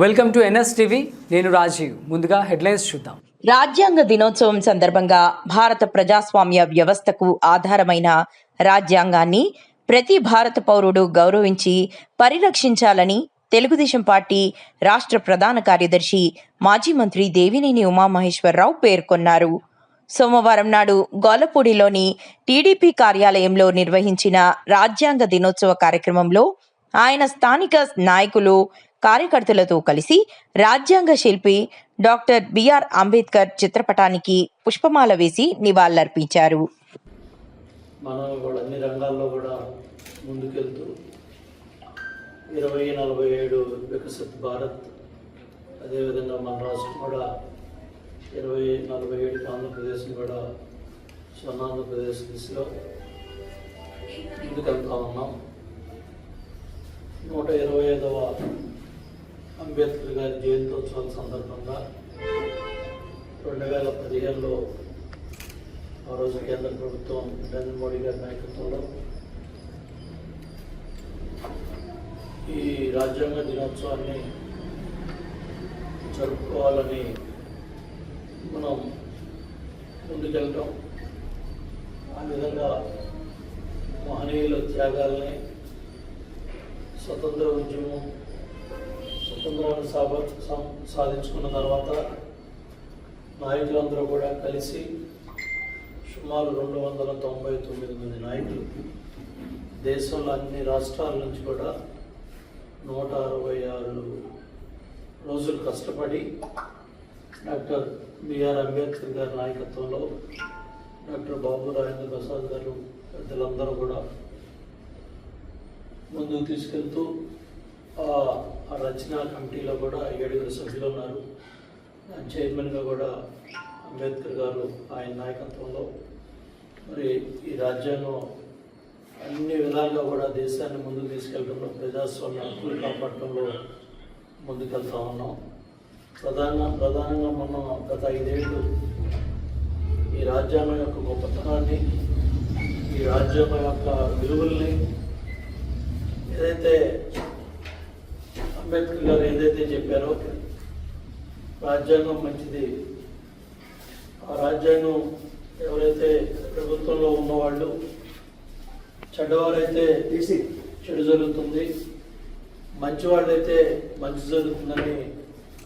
Welcome to NS TV నేను రాజీవ్. ముందుగా headlines చూద్దాం. రాజ్యాంగ దినోత్సవం సందర్భంగా భారత ప్రజాస్వామ్య వ్యవస్థకు ఆధారమైన రాజ్యాంగాన్ని ప్రతి భారత పౌరుడు గౌరవించి పరిరక్షించాలని తెలుగుదేశం పార్టీ రాష్ట్ర ప్రధాన కార్యదర్శి మాజీ మంత్రి దేవినేని ఉమామహేశ్వరరావు పేర్కొన్నారు. సోమవారం నాడు గోలపూడిలోని టీడీపీ కార్యాలయంలో నిర్వహించిన రాజ్యాంగ దినోత్సవ కార్యక్రమంలో ఆయన స్థానిక నాయకులు కార్యకర్తలతో కలిసి రాజ్యాంగ శిల్పి డాక్టర్ బిఆర్ అంబేద్కర్ చిత్రపటానికి పుష్పమాల వేసి నివాళులర్పించారు. మనం కూడా అన్ని రంగాల్లో కూడా ముందుకెళ్తూ ఇరవై నలభై ఏడు వికసిత్ భారత్ అదేవిధంగా మన రాష్ట్రం కూడా ఇరవై నలభై ఏడుకి ఆంధ్రప్రదేశ్ని కూడా స్వర్ణాంధ్రప్రదేశ్ దిశలో ముందుకెళ్తా ఉన్నాం. నూట ఇరవై ఐదవ అంబేద్కర్ గారి జయంతోత్సవం సందర్భంగా రెండు వేల పదిహేనులో ఆ రోజు కేంద్ర ప్రభుత్వం నరేంద్ర మోడీ గారి నాయకత్వంలో ఈ రాజ్యాంగ దినోత్సవాన్ని జరుపుకోవాలని మనం ముందుకెళ్ళటం ఆ విధంగా మహనీయుల త్యాగాల్ని స్వతంత్ర ఉద్యమం స్వతంత్రాన్ని సాధించుకున్న తర్వాత నాయకులందరూ కూడా కలిసి సుమారు రెండు వందల తొంభై తొమ్మిది మంది నాయకులు దేశంలో అన్ని రాష్ట్రాల నుంచి కూడా నూట అరవై ఆరు రోజులు కష్టపడి డాక్టర్ బిఆర్ అంబేద్కర్ గారి నాయకత్వంలో డాక్టర్ బాబు రాజేంద్ర ప్రసాద్ గారు పెద్దలందరూ కూడా ముందుకు తీసుకెళ్తూ ఆ రచనా కమిటీలో కూడా ఏడుగురు సభ్యులు ఉన్నారు. చైర్మన్గా కూడా అంబేద్కర్ గారు ఆయన నాయకత్వంలో మరి ఈ రాజ్యాంగం అన్ని విధాలుగా కూడా దేశాన్ని ముందుకు తీసుకెళ్ళడంలో ప్రజాస్వామ్య హక్కులు కాపాడటంలో ముందుకెళ్తా ఉన్నాం. ప్రధాన ప్రధానంగా మనం గత ఐదేళ్ళు ఈ రాజ్యాంగం యొక్క గొప్పతనాన్ని ఈ రాజ్యాంగం యొక్క విలువల్ని ఏదైతే అంబేద్కర్ గారు ఏదైతే చెప్పారో రాజ్యాంగం మంచిది. ఆ రాజ్యాంగం ఎవరైతే ప్రభుత్వంలో ఉన్నవాళ్ళు చెడ్డవారైతే చెడు జరుగుతుంది. మంచివాళ్ళైతే మంచి జరుగుతుందని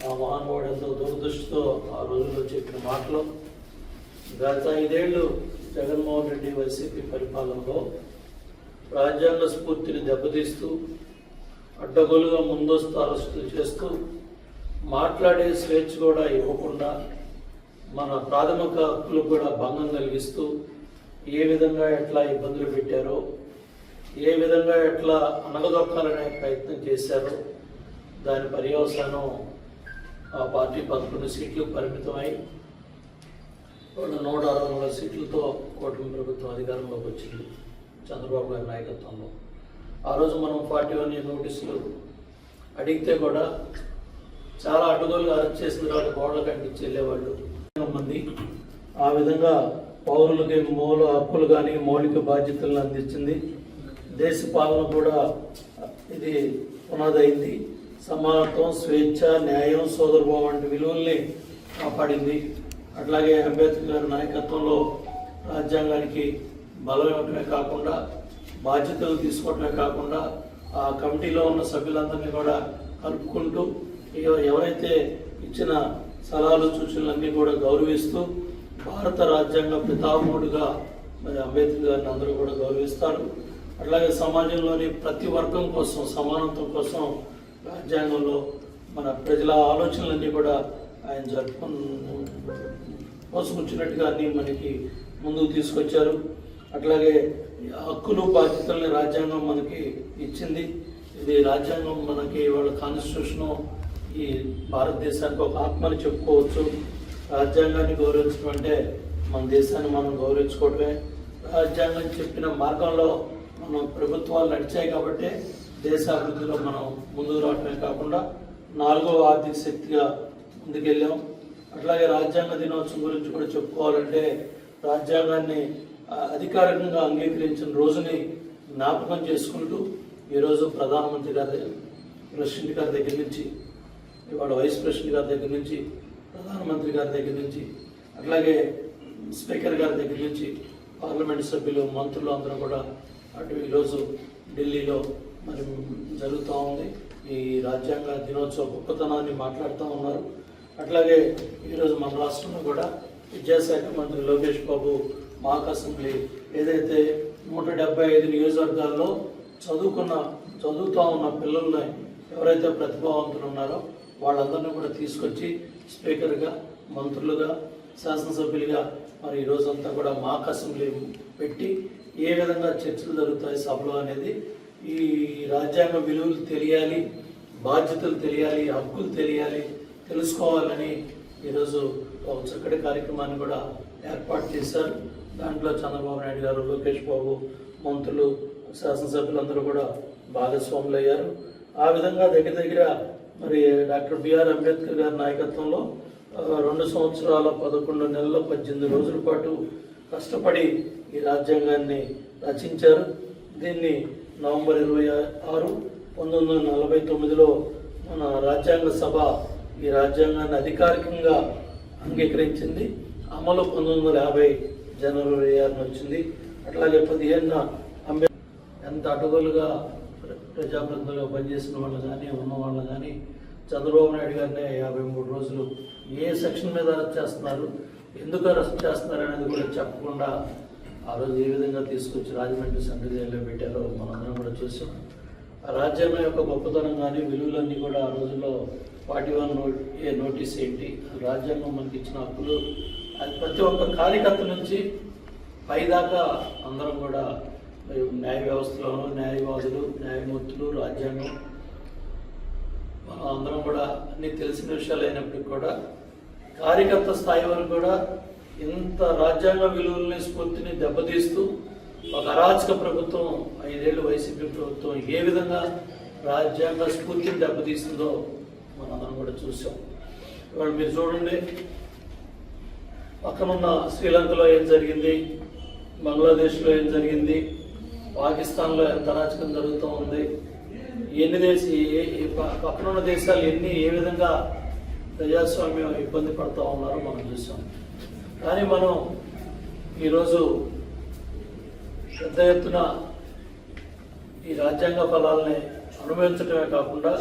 ఆ మహానుభావుడు ఎంతో దూరదృష్టితో ఆ రోజుల్లో చెప్పిన మాటలు. గత ఐదేళ్ళు జగన్మోహన్ రెడ్డి వైసీపీ పరిపాలనలో రాజ్యాంగ స్ఫూర్తిని దెబ్బతీస్తూ అడ్డగోలుగా ముందస్తు అరెస్టులు చేస్తూ మాట్లాడే స్వేచ్ఛ కూడా ఇవ్వకుండా మన ప్రాథమిక హక్కులు కూడా భంగం కలిగిస్తూ ఏ విధంగా ఎట్లా ఇబ్బందులు పెట్టారో ఏ విధంగా ఎట్లా అనగదొక్కాలనే ప్రయత్నం చేశారో దాని పర్యవసానం ఆ పార్టీ పదకొండు సీట్లు పరిమితమై నూట అరవై మూడు సీట్లతో కూటమి ప్రభుత్వం అధికారంలోకి వచ్చింది చంద్రబాబు గారి నాయకత్వంలో. ఆ రోజు మనం ఫార్టీ వన్ నోటీసులు అడిగితే కూడా చాలా అడ్డుగోలుగా అరెస్ట్ చేసిన తర్వాత గోడలు కట్టించి వెళ్ళేవాళ్ళు. మంది ఆ విధంగా పౌరులకి మూల హక్కులు కానీ మౌలిక బాధ్యతలను అందించింది. దేశ పాలన కూడా ఇది పునాదైంది. సమానత్వం స్వేచ్ఛ న్యాయం సోదరభావం వంటి విలువల్ని కాపాడింది. అట్లాగే అంబేద్కర్ గారి నాయకత్వంలో రాజ్యాంగానికి బలమైనటమే కాకుండా బాధ్యతలు తీసుకోవటమే కాకుండా ఆ కమిటీలో ఉన్న సభ్యులందరినీ కూడా కలుపుకుంటూ ఎవరైతే ఇచ్చిన సలహాలు సూచనలన్నీ కూడా గౌరవిస్తూ భారత రాజ్యాంగ పితామహుడుగా మరి అంబేద్కర్ గారిని అందరూ కూడా గౌరవిస్తారు. అట్లాగే సమాజంలోని ప్రతి వర్గం కోసం సమానత్వం కోసం రాజ్యాంగంలో మన ప్రజల ఆలోచనలన్నీ కూడా ఆయన జరుపు మోసుకొచ్చినట్టుగా అన్నీ మనకి ముందుకు తీసుకొచ్చారు. అట్లాగే హక్కులు బాధ్యతల్ని రాజ్యాంగం మనకి ఇచ్చింది. ఇది రాజ్యాంగం మనకి వాళ్ళ కాన్స్టిట్యూషన్ ఈ భారతదేశానికి ఒక ఆత్మని చెప్పుకోవచ్చు. రాజ్యాంగాన్ని గౌరవించడం అంటే మన దేశాన్ని మనం గౌరవించుకోవడమే. రాజ్యాంగం చెప్పిన మార్గంలో మనం ప్రభుత్వాలు నడిచాయి కాబట్టి దేశ అభివృద్ధిలో మనం ముందుకు రావడమే కాకుండా నాలుగో ఆర్థిక శక్తిగా ముందుకెళ్ళాం. అట్లాగే రాజ్యాంగ దినోత్సవం గురించి కూడా చెప్పుకోవాలంటే రాజ్యాంగాన్ని అధికారికంగా అంగీకరించిన రోజుని జ్ఞాపకం చేసుకుంటూ ఈరోజు ప్రధానమంత్రి గారి ప్రెసిడెంట్ గారి దగ్గర నుంచి ఇవాళ వైస్ ప్రెసిడెంట్ గారి దగ్గర నుంచి ప్రధానమంత్రి గారి దగ్గర నుంచి అట్లాగే స్పీకర్ గారి దగ్గర నుంచి పార్లమెంట్ సభ్యులు మంత్రులు అందరూ కూడా అటు ఈరోజు ఢిల్లీలో మరి జరుగుతూ ఉంది. ఈ రాజ్యాంగ దినోత్సవ గొప్పతనాన్ని మాట్లాడుతూ ఉన్నారు. అట్లాగే ఈరోజు మన రాష్ట్రంలో కూడా విద్యాశాఖ మంత్రి లోకేష్ బాబు మాక్ అసెంబ్లీ ఏదైతే నూట డెబ్బై ఐదు నియోజకవర్గాల్లో చదువుకున్న చదువుతూ ఉన్న పిల్లల్ని ఎవరైతే ప్రతిభావంతులు ఉన్నారో వాళ్ళందరినీ కూడా తీసుకొచ్చి స్పీకర్గా మంత్రులుగా శాసనసభ్యులుగా మరి ఈరోజంతా కూడా మాక్ అసెంబ్లీ పెట్టి ఏ విధంగా చర్చలు జరుగుతాయి సభలో అనేది ఈ రాజ్యాంగ విలువలు తెలియాలి బాధ్యతలు తెలియాలి హక్కులు తెలియాలి తెలుసుకోవాలని ఈరోజు ఒక చక్కటి కార్యక్రమాన్ని కూడా ఏర్పాటు చేశారు. దాంట్లో చంద్రబాబు నాయుడు గారు లోకేష్ బాబు మంత్రులు శాసనసభ్యులందరూ కూడా భాగస్వాములు అయ్యారు ఆ విధంగా దగ్గర దగ్గర మరి డాక్టర్ బిఆర్ అంబేద్కర్ గారి నాయకత్వంలో రెండు సంవత్సరాల పదకొండు నెలల పద్దెనిమిది రోజుల పాటు కష్టపడి ఈ రాజ్యాంగాన్ని రచించారు. దీన్ని నవంబర్ ఇరవై ఆరు పంతొమ్మిది వందల నలభై తొమ్మిదిలో మన రాజ్యాంగ సభ ఈ రాజ్యాంగాన్ని అధికారికంగా అంగీకరించింది. అమలు పంతొమ్మిది వందల యాభై జనవరి ఆరున వచ్చింది. అట్లాగే పదిహేనున అంబే ఎంత అటుదలుగా ప్రజాప్రతినిధులుగా పనిచేసిన వాళ్ళు కానీ ఉన్న వాళ్ళు కానీ చంద్రబాబు నాయుడు గారిని యాభై మూడు రోజులు ఏ సెక్షన్ మీద అరెస్ట్ చేస్తున్నారు ఎందుకు అరెస్ట్ చేస్తున్నారు అనేది కూడా చెప్పకుండా ఆ రోజు ఏ విధంగా తీసుకొచ్చి రాజమండ్రి సెంట్రల్ జైల్లో పెట్టారో మనందరం కూడా చూసాం. ఆ రాజ్యాంగం యొక్క గొప్పతనం కానీ విలువలన్నీ కూడా ఆ రోజుల్లో ఫార్టీ వన్ ఏ నోటీస్ ఏంటి? రాజ్యాంగం మనకి ఇచ్చిన హక్కులు అది ప్రతి ఒక్క కార్యకర్త నుంచి పైదాకా అందరం కూడా న్యాయ వ్యవస్థలోనూ న్యాయవాదులు న్యాయమూర్తులు రాజ్యాంగం మనం అందరం కూడా అన్ని తెలిసిన విషయాలు అయినప్పటికీ కూడా కార్యకర్త స్థాయి వరకు కూడా ఇంత రాజ్యాంగ విలువల్ని స్ఫూర్తిని దెబ్బతీస్తూ ఒక అరాచక ప్రభుత్వం ఐదేళ్ళు వైసీపీ ప్రభుత్వం ఏ విధంగా రాజ్యాంగ స్ఫూర్తిని దెబ్బతీస్తుందో మనందరం కూడా చూసాం ఇవాళ మీరు చూడండి పక్కనున్న శ్రీలంకలో ఏం జరిగింది? బంగ్లాదేశ్లో ఏం జరిగింది? పాకిస్తాన్లో ఎంత అరాచకం జరుగుతూ ఉంది? ఎన్ని దేశ పక్కనున్న దేశాలు ఎన్ని ఏ విధంగా ప్రజాస్వామ్యం ఇబ్బంది పడుతూ ఉన్నారో మనం చూసాం. కానీ మనం ఈరోజు పెద్ద ఎత్తున ఈ రాజ్యాంగ ఫలాల్ని అనుభవించడమే కాకుండా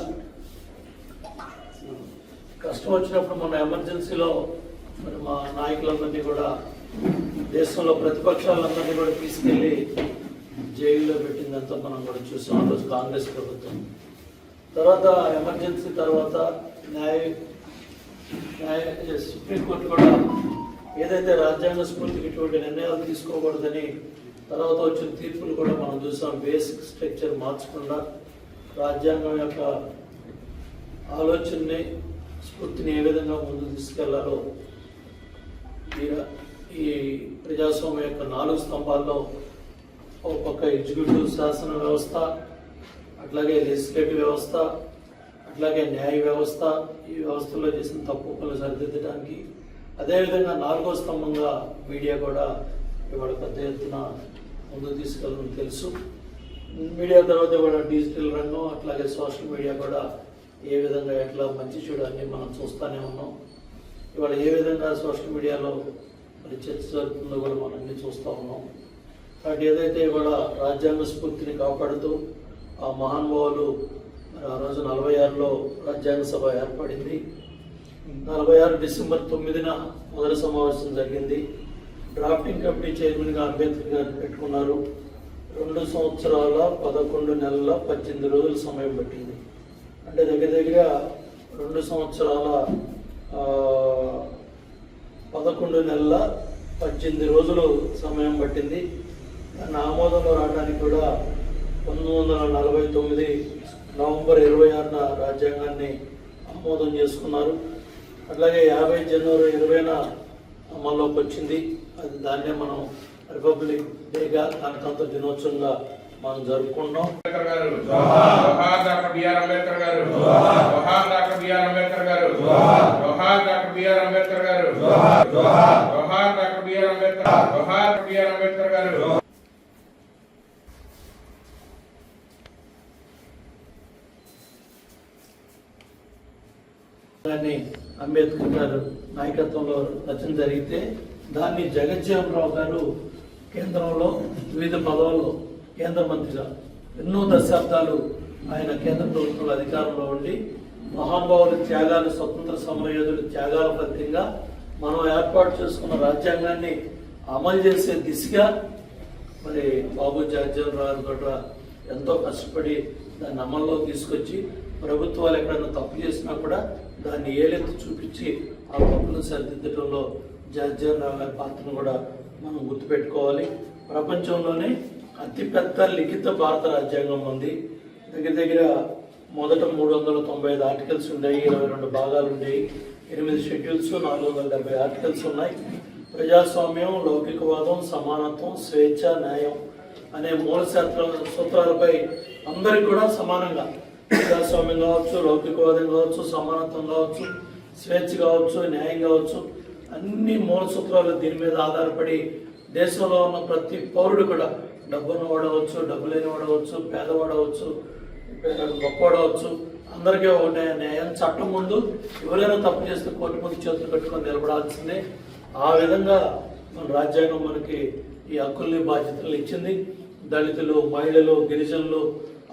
కష్టం వచ్చినప్పుడు మన ఎమర్జెన్సీలో మరి మా నాయకులందరినీ కూడా దేశంలో ప్రతిపక్షాలందరినీ కూడా తీసుకెళ్ళి జైల్లో పెట్టిందంతా మనం కూడా చూసాం. రోజు కాంగ్రెస్ ప్రభుత్వం. తర్వాత ఎమర్జెన్సీ తర్వాత న్యాయ న్యాయ సుప్రీంకోర్టు కూడా ఏదైతే రాజ్యాంగ స్ఫూర్తికి ఇటువంటి నిర్ణయాలు తీసుకోకూడదని తర్వాత వచ్చిన తీర్పులు కూడా మనం చూసాం. బేసిక్ స్ట్రక్చర్ మార్చకుండా రాజ్యాంగం యొక్క ఆలోచనని స్ఫూర్తిని ఏ విధంగా ముందుకు తీసుకెళ్ళాలో ఈ ప్రజాస్వామ్య ఈ ప్రజాస్వామ్యం యొక్క నాలుగు స్తంభాల్లో ఒక పక్క ఎగ్జిక్యూటివ్ శాసన వ్యవస్థ అట్లాగే లెజిస్లేటివ్ వ్యవస్థ అట్లాగే న్యాయ వ్యవస్థ ఈ వ్యవస్థలో చేసిన తప్పులను సరిదిద్దడానికి అదేవిధంగా నాలుగో స్తంభంగా మీడియా కూడా ఇవాళ పెద్ద ఎత్తున ముందుకు తీసుకెళ్ళడం తెలుసు. మీడియా తర్వాత కూడా డిజిటల్ రంగం అట్లాగే సోషల్ మీడియా కూడా ఏ విధంగా ఎట్లా మంచి చెడు మనం చూస్తూనే ఉన్నాం. ఇవాళ ఏ విధంగా సోషల్ మీడియాలో మరి చర్చ జరుగుతుందో కూడా మనం అన్ని చూస్తూ ఉన్నాం. కాబట్టి ఏదైతే ఇవాళ రాజ్యాంగ స్ఫూర్తిని కాపాడుతూ ఆ మహానుభావులు మరి ఆ రోజు నలభై ఆరులో రాజ్యాంగ సభ ఏర్పడింది. నలభై ఆరు డిసెంబర్ తొమ్మిదిన మొదటి సమావేశం జరిగింది. డ్రాఫ్టింగ్ కమిటీ చైర్మన్గా అంబేద్కర్ గారు పెట్టుకున్నారు. రెండు సంవత్సరాల పదకొండు నెలల పద్దెనిమిది రోజుల సమయం పట్టింది. అంటే దగ్గర దగ్గర రెండు సంవత్సరాల పదకొండు నెలల పద్దెనిమిది రోజులు సమయం పట్టింది. దాన్ని ఆమోదంలో రావడానికి కూడా పంతొమ్మిది వందల నలభై తొమ్మిది నవంబర్ ఇరవై ఆరున రాజ్యాంగాన్ని ఆమోదం చేసుకున్నారు. అట్లాగే యాభై జనవరి ఇరవైన అమల్లోకి వచ్చింది. అది దాన్నే మనం రిపబ్లిక్ డేగా గణతంత్ర దినోత్సవంగా మనం జరుపుకుంటాం అంబేద్కర్ గారు జోహార్ డాక్టర్ బిఆర్ అంబేద్కర్ గారు జోహార్ డాక్టర్ బిఆర్ అంబేద్కర్ గారు జోహార్ డాక్టర్ బిఆర్ అంబేద్కర్ గారు జోహార్ డాక్టర్ బిఆర్ అంబేద్కర్ జోహార్ బిఆర్ అంబేద్కర్ గారు దాన్ని అంబేద్కర్ గారు నాయకత్వంలో రచన జరిగితే దాన్ని జగజ్జీవన్ రావు గారు కేంద్రంలో వివిధ పదవుల్లో కేంద్ర మంత్రిగా ఎన్నో దశాబ్దాలు ఆయన కేంద్ర ప్రభుత్వంలో అధికారంలో ఉండి మహానుభావుల త్యాగాలు స్వతంత్ర సమరయోధుల త్యాగాల ఫలితంగా మనం ఏర్పాటు చేసుకున్న రాజ్యాంగాన్ని అమలు చేసే దిశగా మరి బాబు జగజ్జీవన్ రావు గట్రా ఎంతో కష్టపడి దాన్ని అమల్లో తీసుకొచ్చి ప్రభుత్వాలు ఎక్కడైనా తప్పు చేసినా కూడా దాన్ని ఏలెత్తి చూపించి ఆ తప్పులను సరిదిద్దడంలో జగజ్జీవన్ రావు గారి పాత్రను కూడా మనం గుర్తుపెట్టుకోవాలి. ప్రపంచంలోనే అతిపెద్ద లిఖిత భారత రాజ్యాంగం ఉంది. దగ్గర దగ్గర మొదట మూడు వందల తొంభై ఐదు ఆర్టికల్స్ ఉన్నాయి ఇరవై రెండు భాగాలు ఉన్నాయి ఎనిమిది షెడ్యూల్స్ నాలుగు వందల డెబ్బై ఆర్టికల్స్ ఉన్నాయి. ప్రజాస్వామ్యం లౌకికవాదం సమానత్వం స్వేచ్ఛ న్యాయం అనే మూల శాస్త్ర సూత్రాలపై అందరికి కూడా సమానంగా. ప్రజాస్వామ్యం కావచ్చు లౌకికవాదం కావచ్చు సమానత్వం కావచ్చు స్వేచ్ఛ కావచ్చు న్యాయం కావచ్చు అన్ని మూల సూత్రాలు దీని మీద ఆధారపడి దేశంలో ఉన్న ప్రతి పౌరుడు కూడా డబ్బును వాడవచ్చు డబ్బు లేని వాడవచ్చు పేదవాడవచ్చు గొప్పవాడవచ్చు అందరికీ ఒకటే న్యాయం. చట్టం ముందు ఎవరైనా తప్పు చేస్తే కోర్టు ముందు చేతులు కట్టుకొని నిలబడాల్సిందే. ఆ విధంగా మన రాజ్యాంగం మనకి ఈ హక్కుల్ని బాధ్యతలు ఇచ్చింది. దళితులు మహిళలు గిరిజనులు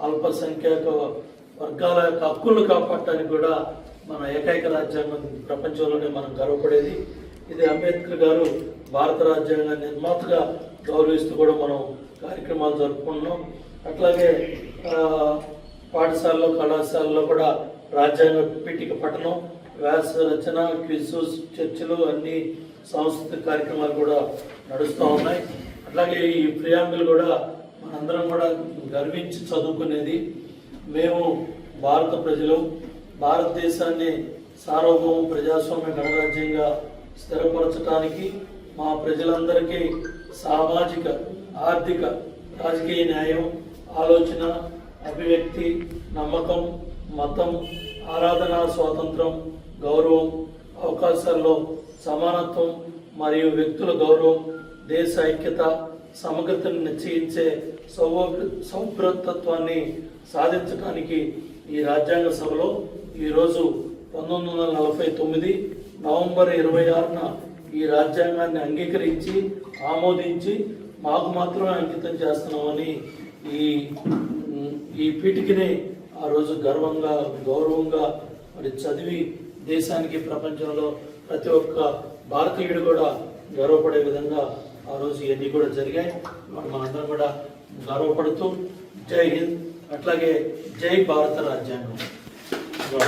అల్పసంఖ్యాక వర్గాల యొక్క హక్కులను కాపాడటానికి కూడా మన ఏకైక రాజ్యాంగం ప్రపంచంలోనే మనం గర్వపడేది. ఇది అంబేద్కర్ గారు భారత రాజ్యాంగ నిర్మాతగా గౌరవిస్తూ కూడా మనం కార్యక్రమాలు జరుపుకుంటున్నాం. అట్లాగే పాఠశాలలో కళాశాలలో కూడా రాజ్యాంగ పీఠిక పఠనం వ్యాస రచన క్విజు చర్చలు అన్ని సాంస్కృతిక కార్యక్రమాలు కూడా నడుస్తూ ఉన్నాయి. అట్లాగే ఈ ప్రియాంబులు కూడా మనందరం కూడా గర్వించి చదువుకునేది. మేము భారత ప్రజలు. భారతదేశాన్ని సార్వభౌమ ప్రజాస్వామ్య గణరాజ్యంగా స్థిరపరచడానికి మా ప్రజలందరికీ సామాజిక ఆర్థిక రాజకీయ న్యాయం ఆలోచన అభివ్యక్తి నమ్మకం మతం ఆరాధన స్వాతంత్రం గౌరవం అవకాశాల్లో సమానత్వం మరియు వ్యక్తుల గౌరవం దేశ ఐక్యత సమగ్రతను నిశ్చయించే సౌభ్ర సౌభ్రతత్వాన్ని సాధించడానికి ఈ రాజ్యాంగ సభలో ఈరోజు పంతొమ్మిది వందల నలభై తొమ్మిది నవంబర్ ఇరవై ఆరున ఈ రాజ్యాంగాన్ని అంగీకరించి ఆమోదించి మాకు మాత్రమే అంకితం చేస్తున్నామని ఈ ఈ పీఠికని ఆ రోజు గర్వంగా గౌరవంగా మరి చదివి దేశానికి ప్రపంచంలో ప్రతి ఒక్క భారతీయుడు కూడా గర్వపడే విధంగా ఆ రోజు ఇవన్నీ కూడా జరిగాయి. మరి మనందరం కూడా గర్వపడుతూ జై హింద్ అట్లాగే జై భారత రాజ్యాంగం.